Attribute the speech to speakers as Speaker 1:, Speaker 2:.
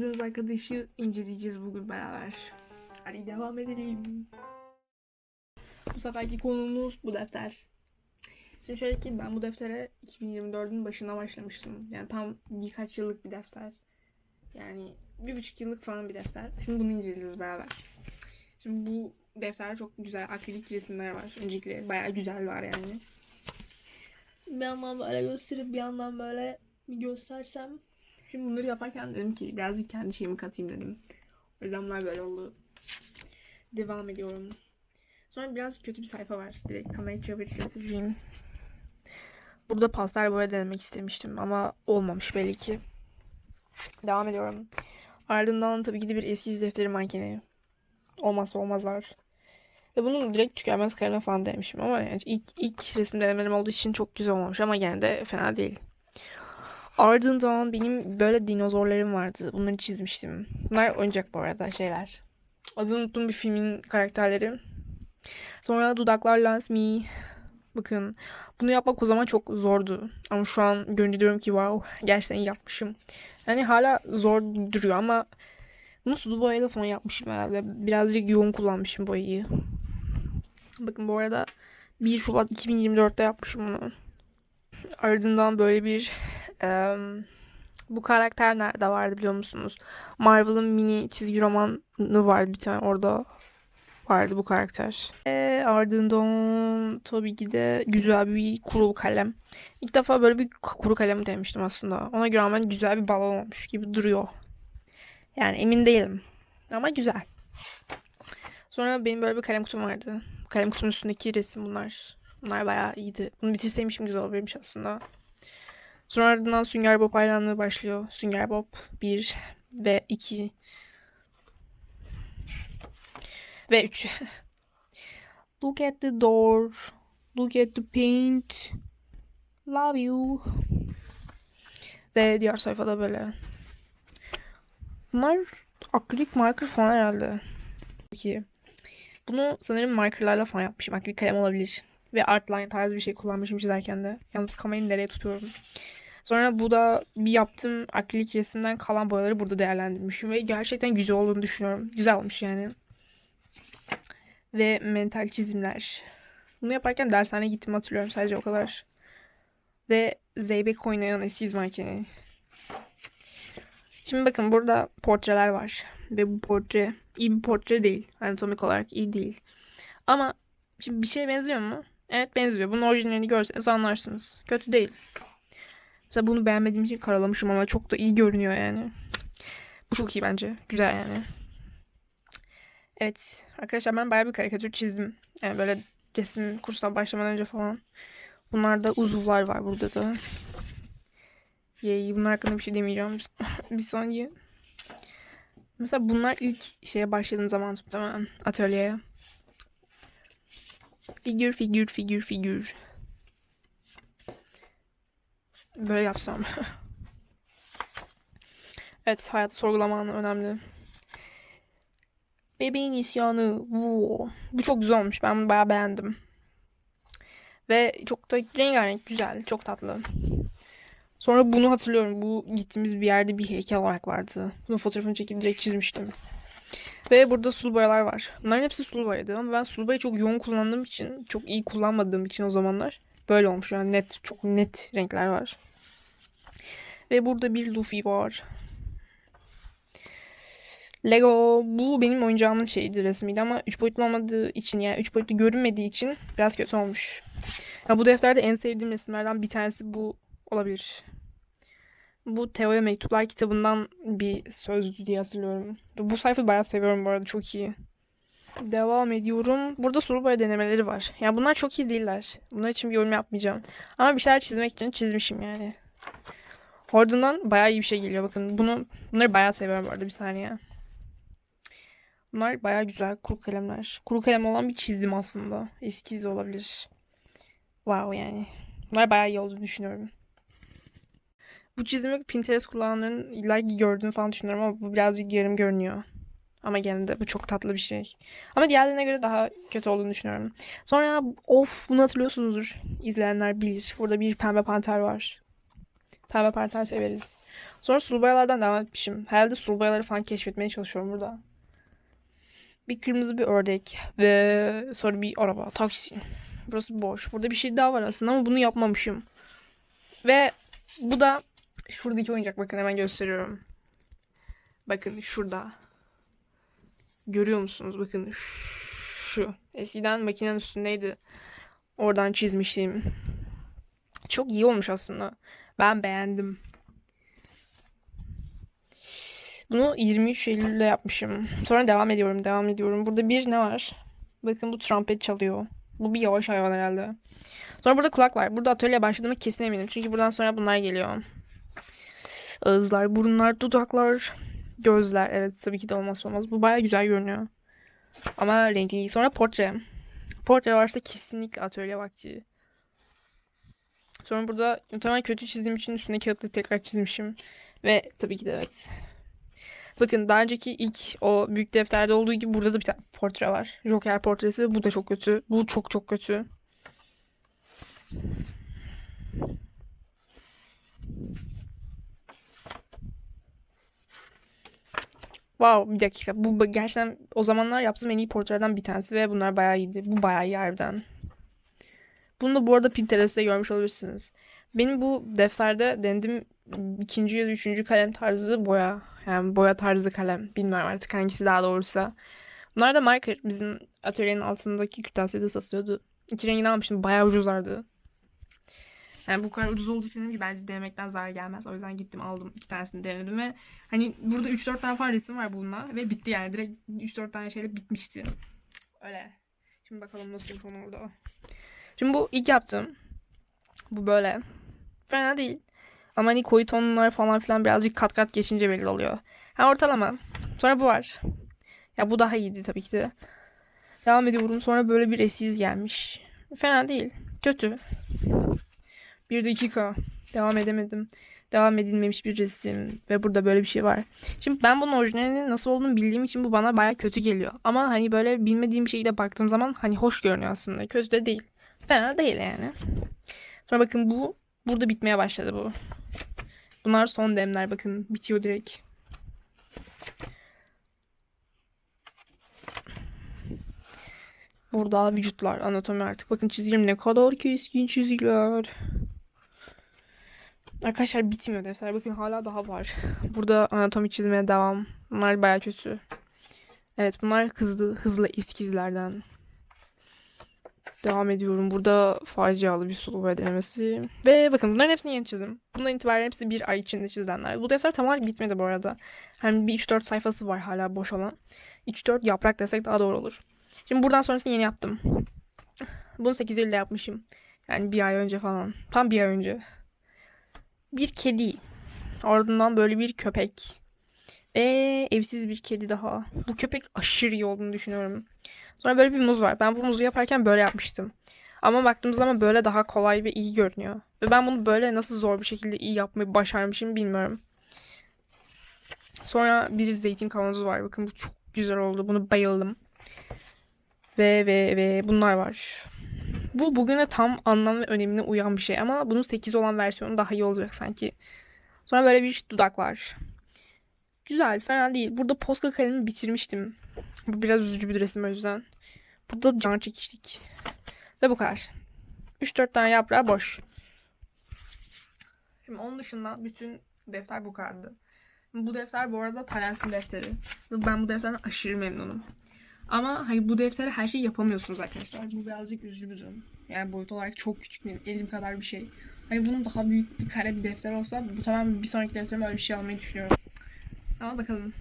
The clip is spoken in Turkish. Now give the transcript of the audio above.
Speaker 1: gördüğünüz arkadaşı inceleyeceğiz bugün beraber. Hadi devam edelim. Bu seferki konumuz bu defter. Şimdi şöyle ki ben bu deftere 2024'ün başına başlamıştım. Yani tam birkaç yıllık bir defter. Yani bir buçuk yıllık falan bir defter. Şimdi bunu inceleyeceğiz beraber. Şimdi bu defterde çok güzel akrilik resimler var. Öncelikle bayağı güzel var yani. Bir yandan böyle gösterip bir yandan böyle bir göstersem. Şimdi bunları yaparken dedim ki birazcık kendi şeyimi katayım dedim. O yüzden böyle oldu. Devam ediyorum. Sonra biraz kötü bir sayfa var. Direkt kamerayı çevirip göstereceğim. Burada pastel boya denemek istemiştim ama olmamış belli ki. Devam ediyorum. Ardından tabii ki de bir eskiz defteri mankeni. Olmazsa olmazlar. Ve bunu direkt tükenmez kaleme falan denemişim ama yani ilk, ilk resim denemelerim olduğu için çok güzel olmamış ama gene de fena değil. Ardından benim böyle dinozorlarım vardı. Bunları çizmiştim. Bunlar oyuncak bu arada şeyler. Adını unuttuğum bir filmin karakterleri. Sonra Dudaklar Lens Me. Bakın bunu yapmak o zaman çok zordu. Ama şu an görünce diyorum ki wow gerçekten iyi yapmışım. Yani hala zor duruyor ama bunu sulu boyayla falan yapmışım herhalde. Birazcık yoğun kullanmışım boyayı. Bakın bu arada 1 Şubat 2024'te yapmışım bunu. Ardından böyle bir em, bu karakter nerede vardı biliyor musunuz? Marvel'ın mini çizgi romanı vardı bir tane orada vardı bu karakter. E, ardından tabii ki de güzel bir kuru kalem. İlk defa böyle bir kuru kalem denemiştim aslında. Ona rağmen güzel bir balon olmuş gibi duruyor. Yani emin değilim. Ama güzel. Sonra benim böyle bir kalem kutum vardı. Kalem kutumun üstündeki resim bunlar. Bunlar bayağı iyiydi. Bunu bitirseymişim güzel olurmuş aslında. Sonra ardından Sünger Bob hayranlığı başlıyor. Sünger Bob 1 ve 2 ve 3. Look at the door. Look at the paint. Love you. Ve diğer sayfada böyle. Bunlar akrilik marker falan herhalde. Peki. Bunu sanırım markerlarla falan yapmışım. Akrilik kalem olabilir. Ve artline tarzı bir şey kullanmışım çizerken de. Yalnız kamerayı nereye tutuyorum. Sonra bu da bir yaptığım akrilik resimden kalan boyaları burada değerlendirmişim. Ve gerçekten güzel olduğunu düşünüyorum. Güzel olmuş yani. Ve mental çizimler. Bunu yaparken dershaneye gittim hatırlıyorum sadece o kadar. Ve zeybek oynayan eskiz mankeni. Şimdi bakın burada portreler var. Ve bu portre iyi bir portre değil. Anatomik olarak iyi değil. Ama şimdi bir şeye benziyor mu? Evet benziyor. Bunun orijinalini görseniz anlarsınız. Kötü değil. Mesela bunu beğenmediğim için karalamışım ama çok da iyi görünüyor yani. Bu çok iyi bence. Güzel yani. Evet arkadaşlar ben bayağı bir karikatür çizdim. Yani böyle resim kursuna başlamadan önce falan. Bunlarda uzuvlar var burada da. Yay, bunlar hakkında bir şey demeyeceğim. bir saniye. Mesela bunlar ilk şeye başladığım zaman muhtemelen atölyeye. Figür, figür, figür, figür. Böyle yapsam. evet, hayatı sorgulaman önemli. Bebeğin isyanı. Woo. Bu çok güzel olmuş. Ben bunu bayağı beğendim. Ve çok da rengarenk, güzel, çok tatlı. Sonra bunu hatırlıyorum. Bu gittiğimiz bir yerde bir heykel olarak vardı. Bunun fotoğrafını çekip direkt çizmiştim. Ve burada sulu boyalar var. Bunların hepsi sulu boyaydı ama ben sulu boyayı çok yoğun kullandığım için, çok iyi kullanmadığım için o zamanlar böyle olmuş. Yani net, çok net renkler var. Ve burada bir Luffy var. Lego bu benim oyuncağımın şeydi resmiydi ama 3 boyutlu olmadığı için yani 3 boyutlu görünmediği için biraz kötü olmuş. Ya bu defterde en sevdiğim resimlerden bir tanesi bu olabilir. Bu Teo'ya Mektuplar kitabından bir sözdü diye hatırlıyorum. Bu sayfayı bayağı seviyorum bu arada çok iyi. Devam ediyorum. Burada soru boya denemeleri var. Yani bunlar çok iyi değiller. Bunlar için bir yorum yapmayacağım. Ama bir şeyler çizmek için çizmişim yani. Ardından bayağı iyi bir şey geliyor. Bakın bunu bunları bayağı seviyorum bu arada bir saniye. Bunlar bayağı güzel kuru kalemler. Kuru kalem olan bir çizim aslında. Eskiz olabilir. Wow yani. Bunlar bayağı iyi olduğunu düşünüyorum. Bu çizimi Pinterest kullananların illa gördüğünü falan düşünüyorum ama bu birazcık yarım görünüyor. Ama gene de bu çok tatlı bir şey. Ama diğerlerine göre daha kötü olduğunu düşünüyorum. Sonra of bunu hatırlıyorsunuzdur. İzleyenler bilir. Burada bir pembe panter var. Pembe partel severiz. Sonra sulu boyalardan devam etmişim. Herhalde sulu boyaları falan keşfetmeye çalışıyorum burada. Bir kırmızı bir ördek ve sonra bir araba, taksi. Burası boş. Burada bir şey daha var aslında ama bunu yapmamışım. Ve bu da şuradaki oyuncak bakın hemen gösteriyorum. Bakın şurada. Görüyor musunuz? Bakın şu. Eskiden makinenin üstündeydi. Oradan çizmiştim. Çok iyi olmuş aslında. Ben beğendim. Bunu 23 Eylül'de yapmışım. Sonra devam ediyorum, devam ediyorum. Burada bir ne var? Bakın bu trompet çalıyor. Bu bir yavaş hayvan herhalde. Sonra burada kulak var. Burada atölyeye başladığıma kesin eminim. Çünkü buradan sonra bunlar geliyor. Ağızlar, burunlar, dudaklar, gözler. Evet tabii ki de olmazsa olmaz. Bu baya güzel görünüyor. Ama renkli. Sonra portre. Portre varsa kesinlikle atölye vakti. Sonra burada muhtemelen kötü çizdiğim için üstüne kağıtla tekrar çizmişim. Ve tabii ki de evet. Bakın daha önceki ilk o büyük defterde olduğu gibi burada da bir tane portre var. Joker portresi ve bu da çok kötü. Bu çok çok kötü. Wow bir dakika. Bu gerçekten o zamanlar yaptığım en iyi portrelerden bir tanesi ve bunlar bayağı iyiydi. Bu bayağı iyi harbiden. Bunu da bu arada Pinterest'te görmüş olabilirsiniz. Benim bu defterde denedim ikinci ya da üçüncü kalem tarzı boya. Yani boya tarzı kalem. Bilmiyorum artık hangisi daha doğrusu. Bunlar da marker. Bizim atölyenin altındaki kırtasiyede satılıyordu. İki rengini almıştım. Bayağı ucuzlardı. Yani bu kadar ucuz olduğu için dedim ki bence denemekten zarar gelmez. O yüzden gittim aldım. iki tanesini denedim ve hani burada 3-4 tane falan resim var bununla. Ve bitti yani. Direkt 3-4 tane şeyle bitmişti. Öyle. Şimdi bakalım nasıl yapalım orada. Şimdi bu ilk yaptığım. Bu böyle. Fena değil. Ama hani koyu tonlar falan filan birazcık kat kat geçince belli oluyor. Ha ortalama. Sonra bu var. Ya bu daha iyiydi tabii ki de. Devam ediyorum. Sonra böyle bir esiz gelmiş. Fena değil. Kötü. Bir dakika. Devam edemedim. Devam edilmemiş bir resim. Ve burada böyle bir şey var. Şimdi ben bunun orijinalinin nasıl olduğunu bildiğim için bu bana baya kötü geliyor. Ama hani böyle bilmediğim şeyle baktığım zaman hani hoş görünüyor aslında. Kötü de değil. Fena değil yani. Sonra bakın bu burada bitmeye başladı bu. Bunlar son demler bakın bitiyor direkt. Burada vücutlar, anatomi artık. Bakın çizgilerim ne kadar keskin çizgiler. Arkadaşlar bitmiyor defter. Bakın hala daha var. Burada anatomi çizmeye devam. Bunlar baya kötü. Evet bunlar hızlı hızlı eskizlerden. Devam ediyorum. Burada facialı bir sulu boya denemesi. Ve bakın bunların hepsini yeni çizdim. Bundan itibaren hepsi bir ay içinde çizilenler. Bu defter tamamen bitmedi bu arada. Hem bir 3-4 sayfası var hala boş olan. 3-4 yaprak desek daha doğru olur. Şimdi buradan sonrasını yeni yaptım. Bunu 8 Eylül'de yapmışım. Yani bir ay önce falan. Tam bir ay önce. Bir kedi. Ardından böyle bir köpek. Ve evsiz bir kedi daha. Bu köpek aşırı iyi olduğunu düşünüyorum. Sonra böyle bir muz var. Ben bu muzu yaparken böyle yapmıştım. Ama baktığımız zaman böyle daha kolay ve iyi görünüyor. Ve ben bunu böyle nasıl zor bir şekilde iyi yapmayı başarmışım bilmiyorum. Sonra bir zeytin kavanozu var. Bakın bu çok güzel oldu. Bunu bayıldım. Ve ve ve bunlar var. Bu bugüne tam anlam ve önemine uyan bir şey ama bunun 8 olan versiyonu daha iyi olacak sanki. Sonra böyle bir dudak var. Güzel, fena değil. Burada Posca kalemimi bitirmiştim. Bu biraz üzücü bir resim o yüzden. Burada can çekiştik. Ve bu kadar. 3-4 tane yaprağı boş. Şimdi onun dışında bütün defter bu kadardı. Bu defter bu arada Talens'in defteri. Ben bu defterden aşırı memnunum. Ama hani bu deftere her şeyi yapamıyorsunuz arkadaşlar. Bu birazcık üzücü bir durum. Yani boyut olarak çok küçük benim elim kadar bir şey. Hani bunun daha büyük bir kare bir defter olsa bu tamam bir sonraki defterime öyle bir şey almayı düşünüyorum. Ama bakalım.